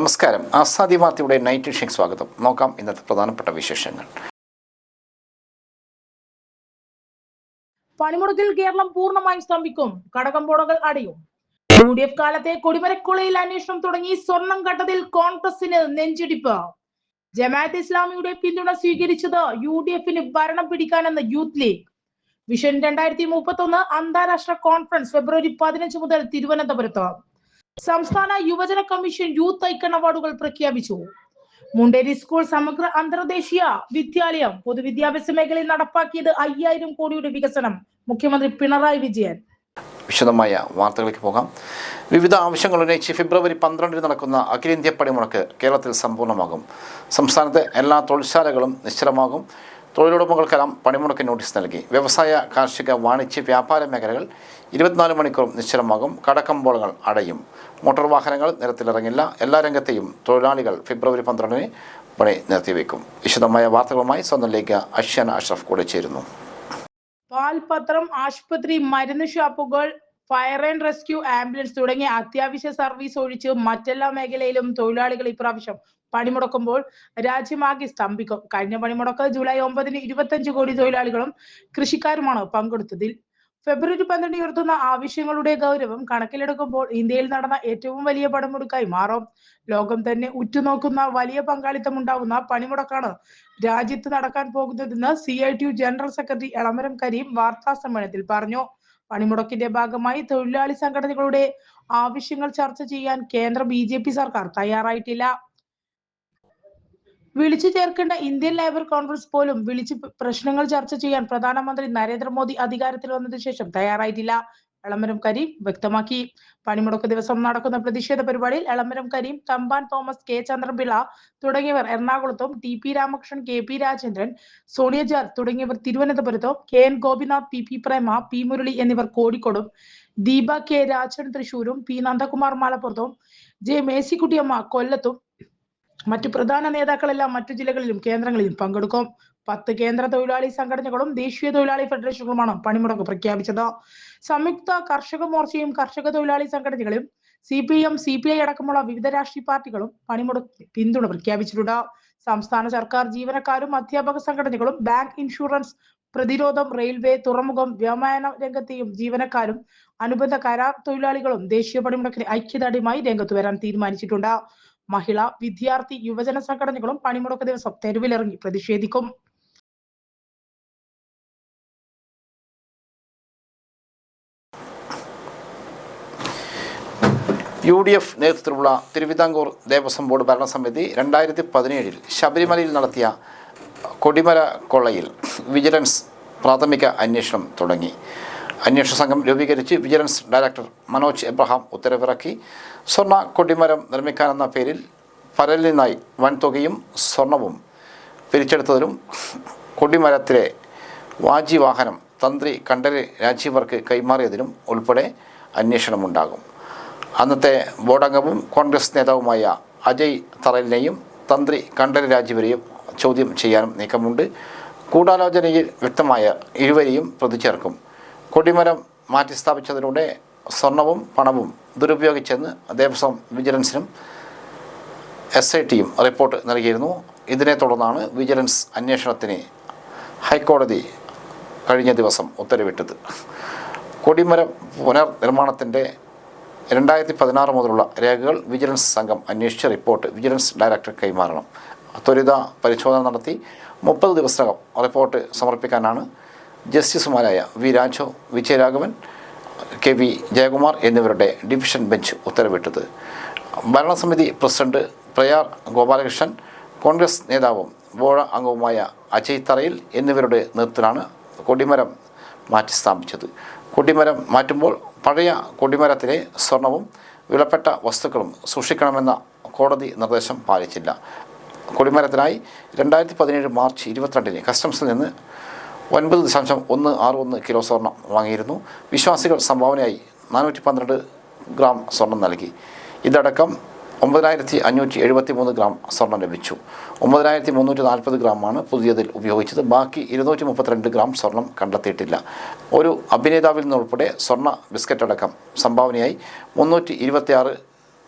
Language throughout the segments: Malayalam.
നമസ്കാരം. ആസാദി വാർത്തയുടെ നൈറ്റ് ഷേക്ക് സ്വാഗതം. നോക്കാം ഇന്നത്തെ പ്രധാനപ്പെട്ട വിശേഷങ്ങൾ. പണിമുടക്കിൽ കേരളം പൂർണമായും സ്തംഭിക്കും. കടകമ്പോടകൾ അടയും. യു ഡി എഫ് കാലത്തെ കൊടിമരക്കുളയിൽ അന്വേഷണം തുടങ്ങി സ്വർണം ഘട്ടത്തിൽ കോൺഗ്രസിന് നെഞ്ചിടിപ്പ്. ജമാഅത്ത് ഇസ്ലാമിയുടെ പിന്തുണ സ്വീകരിച്ചത് യു ഡി എഫിന് ഭരണം പിടിക്കാനെന്ന് യൂത്ത് ലീഗ്. വിഷൻ രണ്ടായിരത്തി മുപ്പത്തി ഒന്ന് അന്താരാഷ്ട്ര കോൺഫറൻസ് ഫെബ്രുവരി പതിനഞ്ച് മുതൽ തിരുവനന്തപുരത്ത്. സംസ്ഥാന യുവജന കമ്മീഷൻ യൂത്ത് ഐക്കൺ അവാർഡുകൾ പ്രഖ്യാപിച്ചു. മുണ്ടേരി സ്കൂൾ സമഗ്ര അന്തർദേശീയ വിദ്യാലയം പൊതുവിദ്യാഭ്യാസ മേഖലയിൽ നടപ്പാക്കിയത് അയ്യായിരം കോടിയുടെ വികസനം. മുഖ്യമന്ത്രി പിണറായി വിജയൻ. വിശദമായ വാർത്തകളിലേക്ക് പോകാം. വിവിധ ആവശ്യങ്ങൾ ഉന്നയിച്ച് ഫെബ്രുവരി പന്ത്രണ്ടിന് നടക്കുന്ന അഖിലേന്ത്യാ പണിമുടക്ക് കേരളത്തിൽ സമ്പൂർണമാകും. സംസ്ഥാനത്തെ എല്ലാ തൊഴിൽശാലകളും നിശ്ചലമാകും. തൊഴിലുടമകൾക്കെല്ലാം പണിമുടക്ക് നോട്ടീസ് നൽകി. വ്യവസായ കാർഷിക വാണിജ്യ വ്യാപാര മേഖലകൾ ഇരുപത്തിനാല് മണിക്കൂറും നിശ്ചലമാകും. കടക്കമ്പോളങ്ങൾ അടയും. മോട്ടോർ വാഹനങ്ങൾ നിരത്തിലിറങ്ങില്ല. എല്ലാ രംഗത്തെയും തൊഴിലാളികൾ ഫെബ്രുവരി പന്ത്രണ്ടിന് പണി നിർത്തിവെക്കും. വിശദമായ വാർത്തകളുമായി സ്വന്തം ലേഖ അഷ്യാന അഷ്റഫ് കൂടെ ചേരുന്നു. പാൽപത്രം ആശുപത്രി മരുന്ന് ഷോപ്പുകൾ ഫയർ ആൻഡ് റെസ്ക്യൂ ആംബുലൻസ് തുടങ്ങിയ അത്യാവശ്യ സർവീസ് ഒഴിച്ച് മറ്റെല്ലാ മേഖലയിലും തൊഴിലാളികൾ ഇപ്രാവശ്യം പണിമുടക്കുമ്പോൾ രാജ്യമാകെ സ്തംഭിക്കും. കഴിഞ്ഞ പണിമുടക്ക് ജൂലൈ ഒമ്പതിന് ഇരുപത്തഞ്ച് കോടി തൊഴിലാളികളും കൃഷിക്കാരുമാണ് പങ്കെടുത്തതിൽ ഫെബ്രുവരി പന്ത്രണ്ട് ഉയർത്തുന്ന ആവശ്യങ്ങളുടെ ഗൗരവം കണക്കിലെടുക്കുമ്പോൾ ഇന്ത്യയിൽ നടന്ന ഏറ്റവും വലിയ പണിമുടക്കായി മാറും. ലോകം തന്നെ ഉറ്റുനോക്കുന്ന വലിയ പങ്കാളിത്തം ഉണ്ടാവുന്ന പണിമുടക്കാണ് രാജ്യത്ത് നടക്കാൻ പോകുന്നതെന്ന് C I T U general secretary Elamaram Kareem വാർത്താ സമ്മേളനത്തിൽ പറഞ്ഞു. പണിമുടക്കിന്റെ ഭാഗമായി തൊഴിലാളി സംഘടനകളുടെ ആവശ്യങ്ങൾ ചർച്ച ചെയ്യാൻ കേന്ദ്ര ബി സർക്കാർ തയ്യാറായിട്ടില്ല. വിളിച്ചു ചേർക്കേണ്ട ഇന്ത്യൻ ലേബർ കോൺഗ്രസ് പോലും വിളിച്ച് പ്രശ്നങ്ങൾ ചർച്ച ചെയ്യാൻ പ്രധാനമന്ത്രി നരേന്ദ്രമോദി അധികാരത്തിൽ വന്നതിനു ശേഷം തയ്യാറായിട്ടില്ല. എളമരം കരീം വ്യക്തമാക്കി. പണിമുടക്ക് ദിവസം നടക്കുന്ന പ്രതിഷേധ പരിപാടിയിൽ എളമരം കരീം തമ്പാൻ തോമസ് കെ. ചന്ദ്രപിള്ള തുടങ്ങിയവർ എറണാകുളത്തും T. P. Ramakrishnan K. P. Rajendran Sonia jar തുടങ്ങിയവർ തിരുവനന്തപുരത്തും K. N. Gopinath P. P. Prema P. Murali എന്നിവർ കോഴിക്കോടും ദീപ കെ. രാജൻ തൃശൂരും പി. നന്ദകുമാർ മലപ്പുറത്തും ജെ. മേസിക്കുട്ടിയമ്മ കൊല്ലത്തും മറ്റു പ്രധാന നേതാക്കളെല്ലാം മറ്റു ജില്ലകളിലും കേന്ദ്രങ്ങളിലും പങ്കെടുക്കും. പത്ത് കേന്ദ്ര തൊഴിലാളി സംഘടനകളും ദേശീയ തൊഴിലാളി ഫെഡറേഷനുകളുമാണ് പണിമുടക്ക് പ്രഖ്യാപിച്ചത്. സംയുക്ത കർഷക മോർച്ചയും കർഷക തൊഴിലാളി സംഘടനകളും C P M C P I അടക്കമുള്ള വിവിധ രാഷ്ട്രീയ പാർട്ടികളും പണിമുടക്ക് പിന്തുണ പ്രഖ്യാപിച്ചിട്ടുണ്ട്. സംസ്ഥാന സർക്കാർ ജീവനക്കാരും അധ്യാപക സംഘടനകളും ബാങ്ക് ഇൻഷുറൻസ് പ്രതിരോധം റെയിൽവേ തുറമുഖം വ്യോമയാന രംഗത്തെയും ജീവനക്കാരും അനുബന്ധ കരാർ തൊഴിലാളികളും ദേശീയ പണിമുടക്കിന് ഐക്യദാർഢ്യമായി രംഗത്ത് വരാൻ തീരുമാനിച്ചിട്ടുണ്ട്. മഹിള വിദ്യാർത്ഥി യുവജന സംഘടനകളും പണിമുടക്ക് ദിവസം തെരുവിലിറങ്ങി പ്രതിഷേധിക്കും. യു ഡി എഫ് നേതൃത്വത്തിലുള്ള തിരുവിതാംകൂർ ദേവസ്വം ബോർഡ് ഭരണസമിതി രണ്ടായിരത്തി പതിനേഴിൽ ശബരിമലയിൽ നടത്തിയ കൊടിമല കൊള്ളയിൽ വിജിലൻസ് പ്രാഥമിക അന്വേഷണം തുടങ്ങി. അന്വേഷണ സംഘം രൂപീകരിച്ച് വിജിലൻസ് ഡയറക്ടർ മനോജ് എബ്രഹാം ഉത്തരവിറക്കി. സ്വർണ കൊടിമരം നിർമ്മിക്കാനെന്ന പേരിൽ പരലിൽ നിന്നായി വൻതുകയും സ്വർണവും പിരിച്ചെടുത്തതിലും കൊടിമരത്തിലെ വാജി വാഹനം തന്ത്രി കണ്ടര് രാജീവർക്ക് കൈമാറിയതിലും ഉൾപ്പെടെ അന്വേഷണമുണ്ടാകും. അന്നത്തെ ബോർഡംഗവും കോൺഗ്രസ് നേതാവുമായ അജയ് തറലിനെയും തന്ത്രി കണ്ടര് രാജീവരെയും ചോദ്യം ചെയ്യാനും നീക്കമുണ്ട്. ഗൂഢാലോചനയിൽ വ്യക്തമായ ഇരുവരെയും പ്രതിചേർക്കും. കൊടിമരം മാറ്റിസ്ഥാപിച്ചതിലൂടെ സ്വർണവും പണവും ദുരുപയോഗിച്ചെന്ന് ദേവസ്വം വിജിലൻസിനും എസ് ഐ ടിയും റിപ്പോർട്ട് നൽകിയിരുന്നു. ഇതിനെ തുടർന്നാണ് വിജിലൻസ് അന്വേഷണത്തിന് ഹൈക്കോടതി കഴിഞ്ഞ ദിവസം ഉത്തരവിട്ടത്. കൊടിമരം പുനർനിർമ്മാണത്തിന്റെ രണ്ടായിരത്തി പതിനാറ് മുതലുള്ള രേഖകൾ വിജിലൻസ് സംഘം അന്വേഷിച്ച റിപ്പോർട്ട് വിജിലൻസ് ഡയറക്ടർ കൈമാറണം. ത്വരിത പരിശോധന നടത്തി മുപ്പത് ദിവസത്തിനകം റിപ്പോർട്ട് സമർപ്പിക്കാനാണ് ജസ്റ്റിസുമാരായ V Raju Vijayaraghavan K V Jayakumar എന്നിവരുടെ ഡിവിഷൻ ബെഞ്ച് ഉത്തരവിട്ടത്. ഭരണസമിതി പ്രസിഡന്റ് പ്രയാർ ഗോപാലകൃഷ്ണൻ കോൺഗ്രസ് നേതാവും ബോർഡ് അംഗവുമായ അജയ് തറയിൽ എന്നിവരുടെ നേതൃത്വത്തിലാണ് കൊടിമരം മാറ്റി സ്ഥാപിച്ചത്. കൊടിമരം മാറ്റുമ്പോൾ പഴയ കൊടിമരത്തിലെ സ്വർണവും വിലപ്പെട്ട വസ്തുക്കളും സൂക്ഷിക്കണമെന്ന കോടതി നിർദ്ദേശം പാലിച്ചില്ല. കൊടിമരത്തിനായി രണ്ടായിരത്തി പതിനേഴ് മാർച്ച് ഇരുപത്തിരണ്ടിന് കസ്റ്റംസിൽ നിന്ന് ഒൻപത് ദശാംശം ഒന്ന് ആറ് ഒന്ന് കിലോ സ്വർണം വാങ്ങിയിരുന്നു. വിശ്വാസികൾ സംഭാവനയായി നാനൂറ്റി പന്ത്രണ്ട് ഗ്രാം സ്വർണം നൽകി. ഇതടക്കം ഒമ്പതിനായിരത്തി അഞ്ഞൂറ്റി എഴുപത്തി മൂന്ന് ഗ്രാം സ്വർണം ലഭിച്ചു. ഒമ്പതിനായിരത്തി മുന്നൂറ്റി നാൽപ്പത് ഗ്രാമാണ് പുതിയതിൽ ഉപയോഗിച്ചത്. ബാക്കി ഇരുന്നൂറ്റി മുപ്പത്തിരണ്ട് ഗ്രാം സ്വർണം കണ്ടെത്തിയിട്ടില്ല. ഒരു അഭിനേതാവിൽ നിന്നുൾപ്പെടെ സ്വർണ ബിസ്ക്കറ്റ് അടക്കം സംഭാവനയായി മുന്നൂറ്റി ഇരുപത്തിയാറ്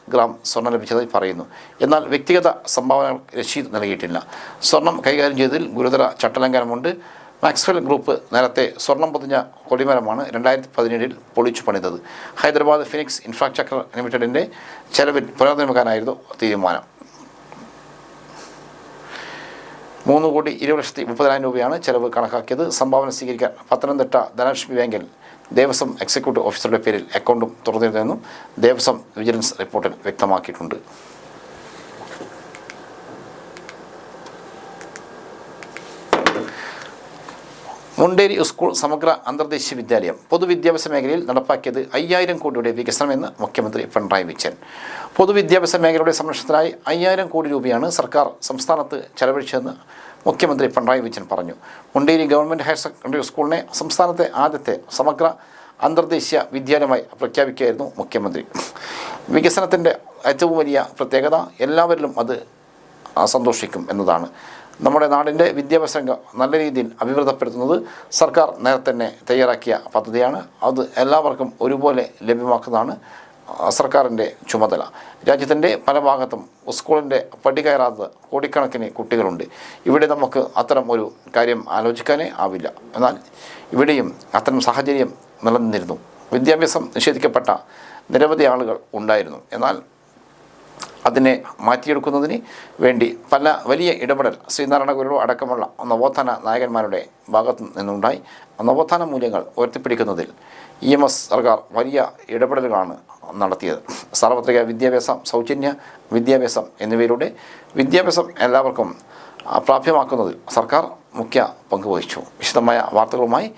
ഗ്രാം സ്വർണം ലഭിച്ചതായി പറയുന്നു. എന്നാൽ വ്യക്തിഗത സംഭാവനകൾ രശീദ് നൽകിയിട്ടില്ല. സ്വർണം കൈകാര്യം ചെയ്തതിൽ ഗുരുതര ചട്ടലംഘനമുണ്ട്. മാക്സ്വെൽ ഗ്രൂപ്പ് നേരത്തെ സ്വർണം പൊതിഞ്ഞ കൊടിമരമാണ് രണ്ടായിരത്തി പതിനേഴിൽ പൊളിച്ചു പണിതത്. ഹൈദരാബാദ് ഫിനിക്സ് ഇൻഫ്രാസ്ട്രക്ചർ ലിമിറ്റഡിന്റെ ചെലവിൽ പുനർനിർമ്മിക്കാനായിരുന്നു തീരുമാനം. മൂന്ന് കോടി ഇരുപത് ലക്ഷത്തി മുപ്പതിനായിരം രൂപയാണ് ചെലവ് കണക്കാക്കിയത്. സംഭാവന സ്വീകരിക്കാൻ പത്തനംതിട്ട ധനലക്ഷ്മി ബാങ്കിൽ ദേവസ്വം എക്സിക്യൂട്ടീവ് ഓഫീസറുടെ പേരിൽ അക്കൗണ്ടും തുറന്നിരുന്നുവെന്നും ദേവസ്വം വിജിലൻസ് റിപ്പോർട്ടിൽ വ്യക്തമാക്കിയിട്ടുണ്ട്. മുണ്ടേരി സ്കൂൾ സമഗ്ര അന്തർദേശീയ വിദ്യാലയം പൊതുവിദ്യാഭ്യാസ മേഖലയിൽ നടപ്പാക്കിയത് അയ്യായിരം കോടിയുടെ വികസനമെന്ന് മുഖ്യമന്ത്രി പിണറായി വിജയൻ. പൊതുവിദ്യാഭ്യാസ മേഖലയുടെ സംരക്ഷണത്തിനായി അയ്യായിരം കോടി രൂപയാണ് സർക്കാർ സംസ്ഥാനത്ത് ചെലവഴിച്ചതെന്ന് മുഖ്യമന്ത്രി പിണറായി വിജയൻ പറഞ്ഞു. മുണ്ടേരി ഗവൺമെന്റ് ഹയർ സെക്കൻഡറി സ്കൂളിനെ സംസ്ഥാനത്തെ ആദ്യത്തെ സമഗ്ര അന്തർദേശീയ വിദ്യാലയമായി പ്രഖ്യാപിക്കുകയായിരുന്നു മുഖ്യമന്ത്രി. വികസനത്തിന്റെ ഏറ്റവും വലിയ പ്രത്യേകത എല്ലാവരിലും അത് സന്തോഷിക്കും എന്നതാണ്. നമ്മുടെ നാടിന്റെ വിദ്യാഭ്യാസ രംഗം നല്ല രീതിയിൽ അഭിവൃദ്ധിപ്പെടുത്തുന്നത് സർക്കാർ നേരത്തെ തന്നെ തയ്യാറാക്കിയ പദ്ധതിയാണ്. അത് എല്ലാവർക്കും ഒരുപോലെ ലഭ്യമാക്കുന്നതാണ് സർക്കാരിന്റെ ചുമതല. രാജ്യത്തിന്റെ പല ഭാഗത്തും സ്കൂളിന്റെ പടി കയറാത്ത കോടിക്കണക്കിന് കുട്ടികളുണ്ട്. ഇവിടെ നമുക്ക് അത്തരം ഒരു കാര്യം ആലോചിക്കാനേ ആവില്ല. എന്നാൽ ഇവിടെയും അത്തരം സാഹചര്യം നിലനിന്നിരുന്നു. വിദ്യാഭ്യാസം നിഷേധിക്കപ്പെട്ട നിരവധി ആളുകൾ ഉണ്ടായിരുന്നു. എന്നാൽ അതിനെ മാറ്റിയെടുക്കുന്നതിന് വേണ്ടി പല വലിയ ഇടപെടൽ ശ്രീനാരായണ ഗുരു അടക്കമുള്ള നവോത്ഥാന നായകന്മാരുടെ ഭാഗത്തു നിന്നുണ്ടായി. നവോത്ഥാന മൂല്യങ്ങൾ ഉയർത്തിപ്പിടിക്കുന്നതിൽ ഇ എം എസ് സർക്കാർ വലിയ ഇടപെടലുകളാണ് നടത്തിയത്. സാർവത്രിക വിദ്യാഭ്യാസം സൗജന്യ വിദ്യാഭ്യാസം എന്നിവയിലൂടെ വിദ്യാഭ്യാസം എല്ലാവർക്കും പ്രാപ്യമാക്കുന്നതിൽ സർക്കാർ മുഖ്യ പങ്കുവഹിച്ചു വിശദമായ വാർത്തകളുമായി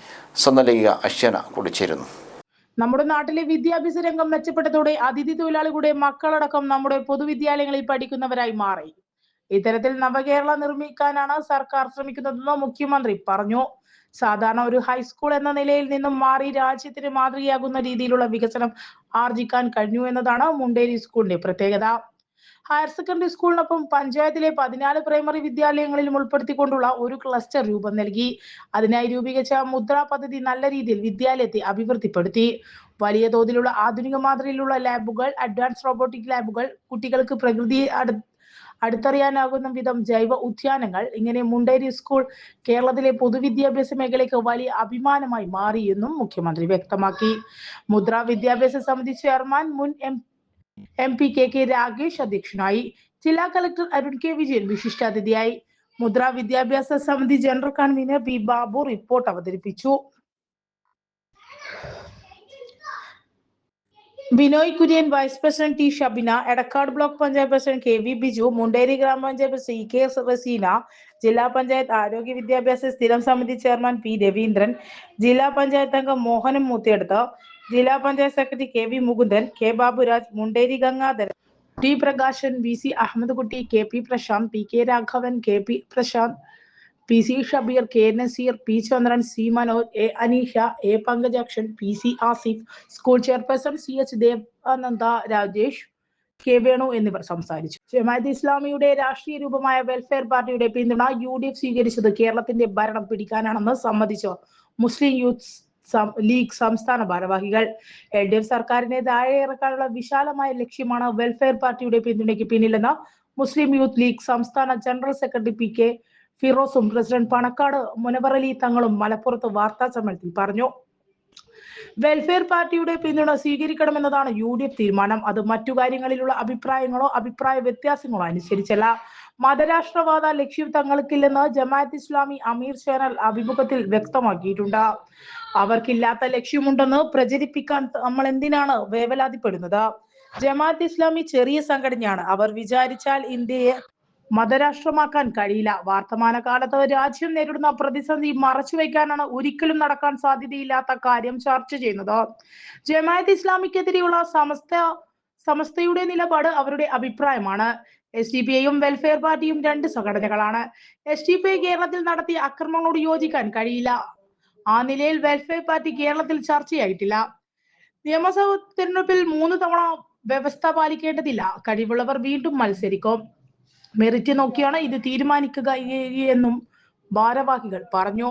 സ്വന്തം ലേഖിക അശ്വന കൂടിച്ചേരുന്നു. നമ്മുടെ നാട്ടിലെ വിദ്യാഭ്യാസ രംഗം മെച്ചപ്പെട്ടതോടെ അതിഥി തൊഴിലാളികളുടെ മക്കളടക്കം നമ്മുടെ പൊതുവിദ്യാലയങ്ങളിൽ പഠിക്കുന്നവരായി മാറി. ഇത്തരത്തിൽ നവകേരള നിർമ്മിക്കാനാണ് സർക്കാർ ശ്രമിക്കുന്നതെന്ന് മുഖ്യമന്ത്രി പറഞ്ഞു. സാധാരണ ഒരു ഹൈസ്കൂൾ എന്ന നിലയിൽ നിന്നും മാറി രാജ്യത്തിന് മാതൃകയാകുന്ന രീതിയിലുള്ള വികസനം ആർജിക്കാൻ കഴിഞ്ഞു എന്നതാണ് മുണ്ടേരി സ്കൂളിന്റെ പ്രത്യേകത. ഹയർ സെക്കൻഡറി സ്കൂളിനൊപ്പം പഞ്ചായത്തിലെ പതിനാല് പ്രൈമറി വിദ്യാലയങ്ങളിലും ഉൾപ്പെടുത്തിക്കൊണ്ടുള്ള ഒരു ക്ലസ്റ്റർ രൂപം നൽകി. അതിനായി രൂപീകരിച്ച മുദ്ര പദ്ധതി നല്ല രീതിയിൽ വിദ്യാലയത്തെ അഭിവൃദ്ധിപ്പെടുത്തി. വലിയ തോതിലുള്ള ആധുനിക മാതൃകയിലുള്ള ലാബുകൾ അഡ്വാൻസ് റോബോട്ടിക് ലാബുകൾ കുട്ടികൾക്ക് പ്രകൃതി അടു അടുത്തറിയാനാകുന്ന വിധം ജൈവ ഉദ്യാനങ്ങൾ ഇങ്ങനെ മുണ്ടേരി സ്കൂൾ കേരളത്തിലെ പൊതുവിദ്യാഭ്യാസ മേഖലയ്ക്ക് വലിയ അഭിമാനമായി മാറിയെന്നും മുഖ്യമന്ത്രി വ്യക്തമാക്കി. മുദ്ര വിദ്യാഭ്യാസ സമിതി ചെയർമാൻ മുൻ M M P K K Ragesh അധ്യക്ഷനായി ജില്ലാ കളക്ടർ അരുൺ കെ വിജയൻ വിശിഷ്ടാതിഥിയായി. മുദ്ര വിദ്യാഭ്യാസ സമിതി general convener P Babu report അവതരിപ്പിച്ചു. Binoy Kurian vice president T Shabina Edakkad block panchayat president K V Biju Munderi ഗ്രാമപഞ്ചായത്ത് സി കെ റസീന ജില്ലാ പഞ്ചായത്ത് ആരോഗ്യ വിദ്യാഭ്യാസ സ്ഥിരം സമിതി ചെയർമാൻ പി രവീന്ദ്രൻ ജില്ലാ പഞ്ചായത്ത് അംഗം മോഹനം മൂത്തിയെടുത്ത് ജില്ലാ panchayat secretary K V Mukundan K Baburaj Munderi Gangadharan T Prakashan V C Ahmed Kutty K P Prashanth P K Raghavan K P Prashanth P C Shabeer K Naseer P Chandran C Manoj A Aneesha A Pankajakshan P C Asif school chairperson C H Devananda Rajesh K Venu എന്നിവർ സംസാരിച്ചു. ജമാഅത്ത് ഇസ്ലാമിയുടെ രാഷ്ട്രീയ രൂപമായ വെൽഫെയർ പാർട്ടിയുടെ പിന്തുണ യു ഡി എഫ് സ്വീകരിച്ചത് കേരളത്തിന്റെ ഭരണം പിടിക്കാനാണെന്ന് സമ്മതിച്ചു. മുസ്ലിം യൂത്ത് ലീഗ് സംസ്ഥാന ഭാരവാഹികൾ. എൽ ഡി എഫ് സർക്കാരിനെ താഴെ ഇറക്കാനുള്ള വിശാലമായ ലക്ഷ്യമാണ് വെൽഫെയർ പാർട്ടിയുടെ പിന്തുണയ്ക്ക് പിന്നിലെന്ന് മുസ്ലിം യൂത്ത് ലീഗ് സംസ്ഥാന ജനറൽ സെക്രട്ടറി പി കെ ഫിറോസും പ്രസിഡന്റ് പണക്കാട് മുനവറലി തങ്ങളും മലപ്പുറത്ത് വാർത്താ സമ്മേളനത്തിൽ പറഞ്ഞു. വെൽഫെയർ പാർട്ടിയുടെ പിന്തുണ സ്വീകരിക്കണമെന്നതാണ് യു ഡി എഫ് തീരുമാനം. അത് മറ്റു കാര്യങ്ങളിലുള്ള അഭിപ്രായങ്ങളോ അഭിപ്രായ വ്യത്യാസങ്ങളോ അനുസരിച്ചല്ല. മതരാഷ്ട്രവാദ ലക്ഷ്യം തങ്ങൾക്കില്ലെന്ന് ജമാഅത്ത് ഇസ്ലാമി അമീർ ചേനൽ അഭിമുഖത്തിൽ വ്യക്തമാക്കിയിട്ടുണ്ട്. അവർക്കില്ലാത്ത ലക്ഷ്യമുണ്ടെന്ന് പ്രചരിപ്പിക്കാൻ നമ്മൾ എന്തിനാണ് വേവലാതിപ്പെടുന്നത്? ജമാഅത്ത് ഇസ്ലാമി ചെറിയ സംഘടനയാണ്. അവർ വിചാരിച്ചാൽ ഇന്ത്യയെ മതരാഷ്ട്രമാക്കാൻ കഴിയില്ല. വർത്തമാന കാലത്ത് രാജ്യം നേരിടുന്ന പ്രതിസന്ധി മറച്ചുവെക്കാനാണ് ഒരിക്കലും നടക്കാൻ സാധ്യതയില്ലാത്ത കാര്യം ചർച്ച ചെയ്യുന്നത്. ജമാഅത്ത് ഇസ്ലാമിക്കെതിരെയുള്ള സമസ്ത സമസ്തയുടെ നിലപാട് അവരുടെ അഭിപ്രായമാണ്. എസ് ഡി പി ഐയും വെൽഫെയർ പാർട്ടിയും രണ്ട് സംഘടനകളാണ്. എസ് ഡി പി ഐ കേരളത്തിൽ നടത്തിയ അക്രമങ്ങളോട് യോജിക്കാൻ കഴിയില്ല. ആ നിലയിൽ വെൽഫെയർ പാർട്ടി കേരളത്തിൽ ചർച്ചയായിട്ടില്ല. നിയമസഭ തിരഞ്ഞെടുപ്പിൽ മൂന്ന് തവണ വ്യവസ്ഥ പാലിക്കേണ്ടതില്ല. കഴിവുള്ളവർ വീണ്ടും മത്സരിക്കും. മെറിറ്റ് നോക്കിയാണ് ഇത് തീരുമാനിക്കുക എന്നും ഭാരവാഹികൾ പറഞ്ഞു.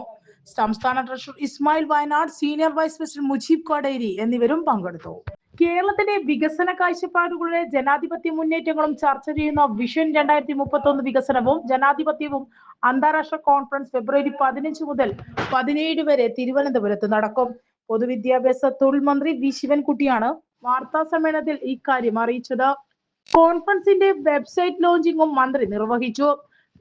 സംസ്ഥാന treasurer Ismail Wayanad senior vice president Mujeeb Koderi എന്നിവരും പങ്കെടുത്തു. കേരളത്തിന്റെ വികസന കാഴ്ചപ്പാടുകളുടെ ജനാധിപത്യ മുന്നേറ്റങ്ങളും ചർച്ച ചെയ്യുന്ന വിഷൻ രണ്ടായിരത്തി മുപ്പത്തി ഒന്ന് വികസനവും ജനാധിപത്യവും അന്താരാഷ്ട്ര കോൺഫറൻസ് ഫെബ്രുവരി പതിനഞ്ച് മുതൽ പതിനേഴ് വരെ തിരുവനന്തപുരത്ത് നടക്കും. പൊതുവിദ്യാഭ്യാസ തൊഴിൽ മന്ത്രി വി. ശിവൻകുട്ടിയാണ് വാർത്താ സമ്മേളനത്തിൽ ഇക്കാര്യം അറിയിച്ചത്. കോൺഫറൻസിന്റെ വെബ്സൈറ്റ് ലോഞ്ചിങ്ങും മന്ത്രി നിർവഹിച്ചു.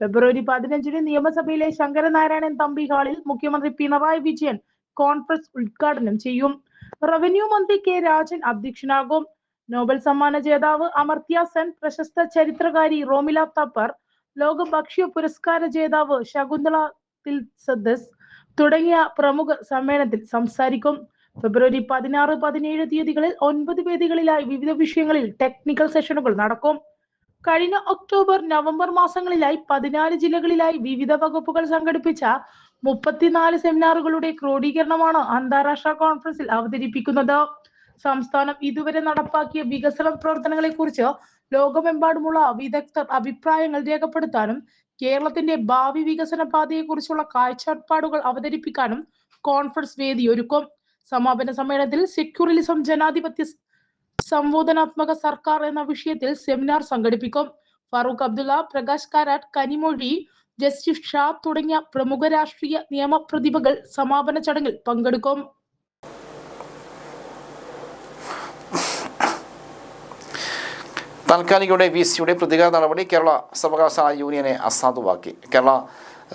ഫെബ്രുവരി പതിനഞ്ചിന് നിയമസഭയിലെ ശങ്കരനാരായണൻ തമ്പി ഹാളിൽ മുഖ്യമന്ത്രി പിണറായി വിജയൻ കോൺഫറൻസ് ഉദ്ഘാടനം ചെയ്യും. റവന്യൂ മന്ത്രി കെ രാജൻ അധ്യക്ഷനാകും നോബൽ സമ്മാന ജേതാവ് അമർത്യ സെൻ പ്രശസ്ത ചരിത്രകാരി റോമില തപ്പർ ലോക ഭക്ഷ്യ പുരസ്കാര ജേതാവ് ശകുന്തള തിൽസദസ് തുടങ്ങിയ പ്രമുഖ സമ്മേളനത്തിൽ സംസാരിക്കും. ഫെബ്രുവരി പതിനാറ് പതിനേഴ് തീയതികളിൽ ഒൻപത് വേദികളിലായി വിവിധ വിഷയങ്ങളിൽ ടെക്നിക്കൽ സെഷനുകൾ നടക്കും. കഴിഞ്ഞ ഒക്ടോബർ നവംബർ മാസങ്ങളിലായി പതിനാല് ജില്ലകളിലായി വിവിധ വകുപ്പുകൾ സംഘടിപ്പിച്ച മുപ്പത്തിനാല് സെമിനാറുകളുടെ ക്രോഡീകരണമാണ് അന്താരാഷ്ട്ര കോൺഫറൻസിൽ അവതരിപ്പിക്കുന്നത്. സംസ്ഥാനം ഇതുവരെ നടപ്പാക്കിയ വികസന പ്രവർത്തനങ്ങളെ കുറിച്ച് ലോകമെമ്പാടുമുള്ള വിദഗ്ധർ അഭിപ്രായങ്ങൾ രേഖപ്പെടുത്താനും കേരളത്തിന്റെ ഭാവി വികസന പാതയെക്കുറിച്ചുള്ള കാഴ്ചപ്പാടുകൾ അവതരിപ്പിക്കാനും കോൺഫറൻസ് വേദിയൊരുക്കും സമാപന സമ്മേളനത്തിൽ സെക്യൂറലിസം ജനാധിപത്യ സംബോധനാത്മക സർക്കാർ എന്ന വിഷയത്തിൽ സെമിനാർ സംഘടിപ്പിക്കും. ഫറൂഖ് അബ്ദുള്ള പ്രകാശ് കാരാട്ട് കനിമൊഴി ജസ്റ്റിസ് ഷാ തുടങ്ങിയ പ്രമുഖ രാഷ്ട്രീയ നിയമപ്രതിഭകൾ സമാപന ചടങ്ങിൽ പങ്കെടുക്കും. താൽക്കാലികയുടെ വി സിയുടെ പ്രതികാര നടപടി കേരള സർവകലാശാല യൂണിയനെ അസാധുവാക്കി. കേരള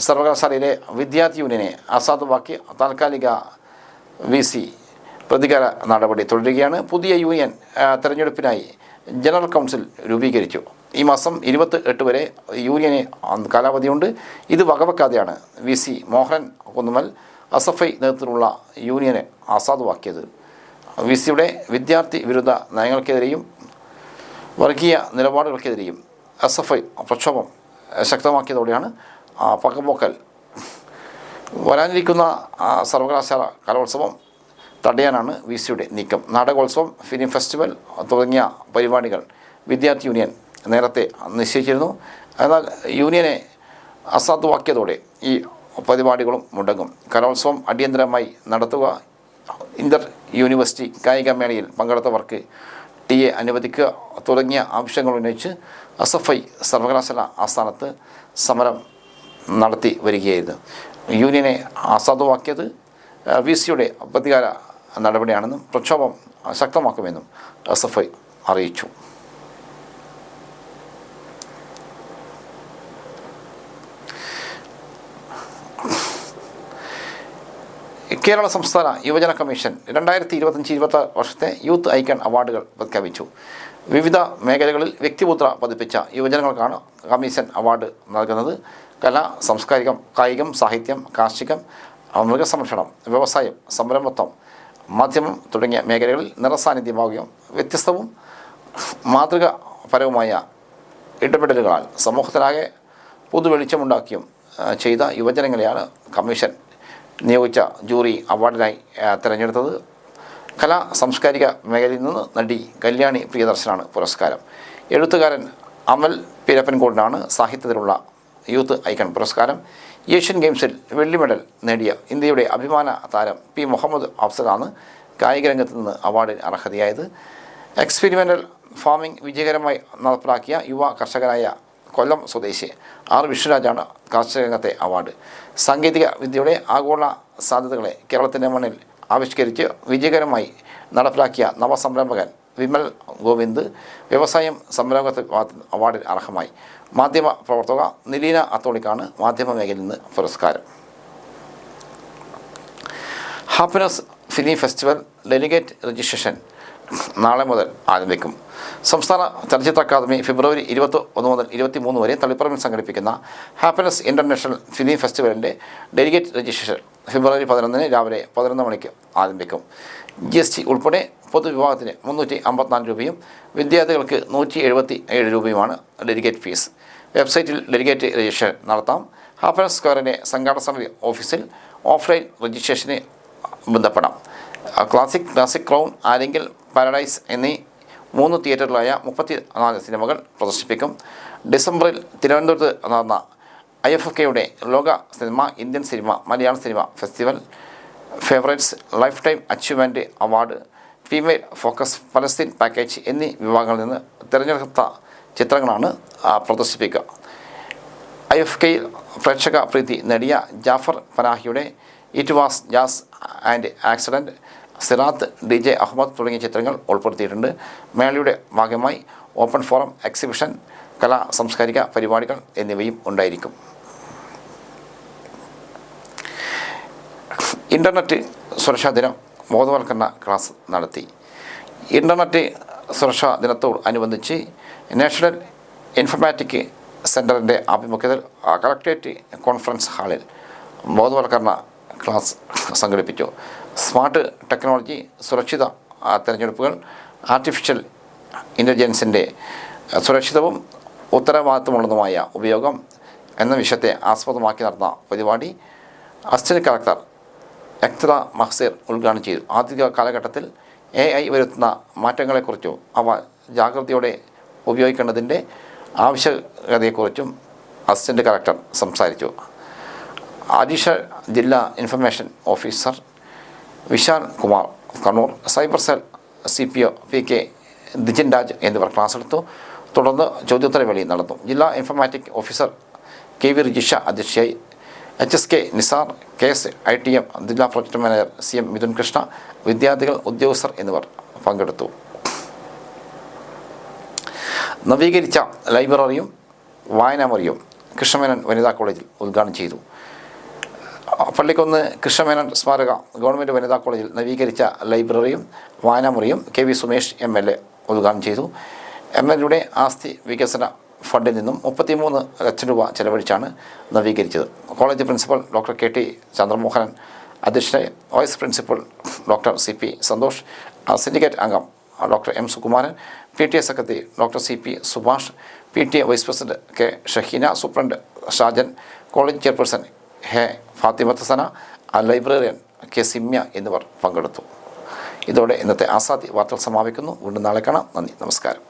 സർവകലാശാലയിലെ വിദ്യാർത്ഥി യൂണിയനെ അസാധുവാക്കി താൽക്കാലിക വി സി പ്രതികാര നടപടി തുടരുകയാണ്. പുതിയ യൂണിയൻ തെരഞ്ഞെടുപ്പിനായി ജനറൽ കൗൺസിൽ രൂപീകരിച്ചു. ഈ മാസം ഇരുപത്തി എട്ട് വരെ യൂണിയന് കാലാവധിയുണ്ട്. ഇത് വകവെക്കാതെയാണ് വി സി മോഹൻ കുന്നുമൽ അസഫൈ നേതൃത്വത്തിലുള്ള യൂണിയനെ അസാധുവാക്കിയത് വി സിയുടെ വിദ്യാർത്ഥി വിരുദ്ധ നയങ്ങൾക്കെതിരെയും വർഗീയ നിലപാടുകൾക്കെതിരെയും എസ് എഫ് ഐ പ്രക്ഷോഭം ശക്തമാക്കിയതോടെയാണ് പകപോക്കൽ. വരാനിരിക്കുന്ന സർവകലാശാല കലോത്സവം തടയാനാണ് വി സിയുടെ നീക്കം. നാടകോത്സവം ഫിലിം ഫെസ്റ്റിവൽ തുടങ്ങിയ പരിപാടികൾ വിദ്യാർത്ഥി യൂണിയൻ നേരത്തെ നിശ്ചയിച്ചിരുന്നു. എന്നാൽ യൂണിയനെ അസാധുവാക്കിയതോടെ ഈ പരിപാടികളും മുടങ്ങും. കലോത്സവം അടിയന്തരമായി നടത്തുക ഇന്റർ യൂണിവേഴ്സിറ്റി കായികമേളയിൽ പങ്കെടുത്തവർക്ക് ടി എ അനുവദിക്കുക തുടങ്ങിയ ആവശ്യങ്ങൾ ഉന്നയിച്ച് എസ് എഫ് ഐ സർവകലാശാല ആസ്ഥാനത്ത് സമരം നടത്തി വരികയായിരുന്നു. യൂണിയനെ അസാധുവാക്കിയത് വി സിയുടെ പ്രതികാര നടപടിയാണെന്നും പ്രക്ഷോഭം ശക്തമാക്കുമെന്നും എസ് എഫ് ഐ അറിയിച്ചു. കേരള സംസ്ഥാന യുവജന കമ്മീഷൻ രണ്ടായിരത്തി ഇരുപത്തഞ്ച് ഇരുപത്തി വർഷത്തെ യൂത്ത് ഐക്കൺ അവാർഡുകൾ പ്രഖ്യാപിച്ചു. വിവിധ മേഖലകളിൽ വ്യക്തിമുദ്ര പതിപ്പിച്ച യുവജനങ്ങൾക്കാണ് കമ്മീഷൻ അവാർഡ് നൽകുന്നത്. കല സാംസ്കാരികം കായികം സാഹിത്യം കാർഷികം മൃഗസംരക്ഷണം വ്യവസായം സംരംഭത്വം മാധ്യമം തുടങ്ങിയ മേഖലകളിൽ നിറസാന്നിധ്യമാവുകയും വ്യത്യസ്തവും മാതൃകപരവുമായ ഇടപെടലുകളാൽ സമൂഹത്തിനാകെ പുതുവെളിച്ചമുണ്ടാക്കിയും ചെയ്ത യുവജനങ്ങളെയാണ് കമ്മീഷൻ നിയോഗിച്ച ജൂറി അവാർഡിനായി തിരഞ്ഞെടുത്തത് കലാ സാംസ്കാരിക മേഖലയിൽ നിന്ന് നടി കല്യാണി പ്രിയദർശനാണ് പുരസ്കാരം. എഴുത്തുകാരൻ അമൽ പിരപ്പൻകോടിനാണ് സാഹിത്യത്തിലുള്ള യൂത്ത് ഐക്കൺ പുരസ്കാരം. ഏഷ്യൻ ഗെയിംസിൽ വെള്ളി മെഡൽ നേടിയ ഇന്ത്യയുടെ അഭിമാന താരം പി മുഹമ്മദ് അഫ്സലാണ് കായിക രംഗത്ത് നിന്ന് അവാർഡിന് അർഹതയായത്. എക്സ്പെരിമെന്റൽ ഫാമിംഗ് വിജയകരമായി നടപ്പിലാക്കിയ യുവ കർഷകനായ കൊല്ലം സ്വദേശി ആർ വിഷ്ണുരാജാണ് കാർഷിക രംഗത്തെ അവാർഡ്. സാങ്കേതിക വിദ്യയുടെ ആഗോള സാധ്യതകളെ കേരളത്തിന്റെ മണ്ണിൽ ആവിഷ്കരിച്ച് വിജയകരമായി നടപ്പിലാക്കിയ നവസംരംഭകൻ വിമൽ ഗോവിന്ദ് വ്യവസായം സംരംഭത്തെ അവാർഡിൽ അർഹമായി. മാധ്യമ പ്രവർത്തക നിലീന അത്തോളിക്കാണ് മാധ്യമ മേഖലയിൽ നിന്ന് പുരസ്കാരം. Happiness film festival delegate registration നാളെ മുതൽ ആരംഭിക്കും സംസ്ഥാന ചലച്ചിത്ര അക്കാദമി ഫെബ്രുവരി ഇരുപത്തി ഒന്ന് മുതൽ ഇരുപത്തി മൂന്ന് വരെ തളിപ്പറമ്പിൽ സംഘടിപ്പിക്കുന്ന ഹാപ്പിനെസ് ഇന്റർനാഷണൽ ഫിലിം ഫെസ്റ്റിവലിന്റെ ഡെലിഗേറ്റ് രജിസ്ട്രേഷൻ ഫെബ്രുവരി പതിനൊന്നിന് രാവിലെ പതിനൊന്ന് മണിക്ക് ആരംഭിക്കും ജി എസ് ടി ഉൾപ്പെടെ പൊതുവിഭാഗത്തിന് മുന്നൂറ്റി അമ്പത്തിനാല് രൂപയും വിദ്യാർത്ഥികൾക്ക് നൂറ്റി എഴുപത്തി ഏഴ് രൂപയുമാണ് ഡെലിഗേറ്റ് ഫീസ്. വെബ്സൈറ്റിൽ ഡെലിഗേറ്റ് രജിസ്ട്രേഷൻ നടത്താം. ഹാപ്പിനെസ് സ്ക്വയറിന്റെ സംഘാടന സമിതി ഓഫീസിൽ ഓഫ്ലൈൻ രജിസ്ട്രേഷന് ബന്ധപ്പെടാം. ക്ലാസിക് ക്ലാസിക് ക്രൗൺ ആരെങ്കിൽ പാരഡൈസ് എന്നീ മൂന്ന് തിയേറ്ററിലായ മുപ്പത്തി നാല് സിനിമകൾ പ്രദർശിപ്പിക്കും. ഡിസംബറിൽ തിരുവനന്തപുരത്ത് നടന്ന ഐ എഫ് കെയുടെ ലോക സിനിമ ഇന്ത്യൻ സിനിമ മലയാള cinema festival favourites life time achievement award female focus Palestine package എന്നീ വിഭാഗങ്ങളിൽ നിന്ന് തിരഞ്ഞെടുത്ത ചിത്രങ്ങളാണ് പ്രദർശിപ്പിക്കുക. ഐ എഫ് കെയിൽ പ്രേക്ഷക പ്രീതി നേടിയ Jafar പനാഹിയുടെ it was just and accident Sirat D J Ahmed തുടങ്ങിയ ചിത്രങ്ങൾ ഉൾപ്പെടുത്തിയിട്ടുണ്ട്. മേളയുടെ ഭാഗമായി ഓപ്പൺ ഫോറം എക്സിബിഷൻ കലാ സാംസ്കാരിക പരിപാടികൾ എന്നിവയും ഉണ്ടായിരിക്കും. ഇന്റർനെറ്റ് സുരക്ഷാ ദിനം ബോധവൽക്കരണ ക്ലാസ് നടത്തി. ഇന്റർനെറ്റ് സുരക്ഷാ ദിനത്തോട് അനുബന്ധിച്ച് നാഷണൽ ഇൻഫർമാറ്റിക് സെന്ററിന്റെ ആഭിമുഖ്യത്തിൽ കളക്ട്രേറ്റ് കോൺഫറൻസ് ഹാളിൽ ബോധവൽക്കരണ ക്ലാസ് സംഘടിപ്പിച്ചു. സ്മാർട്ട് ടെക്നോളജി സുരക്ഷിത തിരഞ്ഞെടുപ്പുകൾ ആർട്ടിഫിഷ്യൽ ഇന്റലിജൻസിന്റെ സുരക്ഷിതവും ഉത്തരവാദിത്തമുള്ളതുമായ ഉപയോഗം എന്ന വിഷയത്തെ ആസ്പദമാക്കി നടന്ന പരിപാടി അസിസ്റ്റന്റ് കളക്ടർ എക്തറ മഹ്സീർ ഉദ്ഘാടനം ചെയ്തു. ആധുനിക കാലഘട്ടത്തിൽ എ ഐ വരുത്തുന്ന മാറ്റങ്ങളെക്കുറിച്ചും അവ ജാഗ്രതയോടെ ഉപയോഗിക്കേണ്ടതിന്റെ ആവശ്യകതയെക്കുറിച്ചും അസിസ്റ്റന്റ് കളക്ടർ സംസാരിച്ചു. അഡീഷണൽ ജില്ലാ information officer Vishal Kumar Kannur cyber cell C P O P K Dijin Raj എന്നിവർ ക്ലാസ് എടുത്തു. തുടർന്ന് ചോദ്യോത്തരവേളി നടന്നു. ജില്ലാ informatic officer K V Rijisha അധ്യക്ഷയായി. H S K Nisar K S I T M ജില്ലാ project manager C M Mithun Krishna വിദ്യാർത്ഥികൾ ഉദ്യോഗസ്ഥർ എന്നിവർ പങ്കെടുത്തു. നവീകരിച്ച ലൈബ്രറിയും വായനാമുറിയും കൃഷ്ണമേനൻ വനിതാ കോളേജിൽ ഉദ്ഘാടനം ചെയ്തു. പള്ളിക്കൊന്ന് കൃഷ്ണമേനോൻ സ്മാരക ഗവൺമെന്റ് വനിതാ കോളേജിൽ നവീകരിച്ച ലൈബ്രറിയും വായനാമുറിയും K V Sumesh M L A ഉദ്ഘാടനം ചെയ്തു. എം എൽ എയുടെ ആസ്തി വികസന ഫണ്ടിൽ നിന്നും മുപ്പത്തിമൂന്ന് ലക്ഷം രൂപ ചെലവഴിച്ചാണ് നവീകരിച്ചത്. College principal doctor K T Chandramohanan അധ്യക്ഷനായി vice principal doctor C P Santhosh syndicate അംഗം doctor M Sukumaran P T A secretary doctor C P Subhash P T A vice president K Shaheena superintendent Shajan college chairperson ഹെ ഫാത്തിമത്തസന ആ ലൈബ്രറിയൻ കെ സിമ്യ എന്നിവർ പങ്കെടുത്തു. ഇതോടെ ഇന്നത്തെ ആസാദി വാർത്തകൾ സമാപിക്കുന്നു. വീണ്ടും നാളെ കാണാം. നന്ദി. നമസ്കാരം.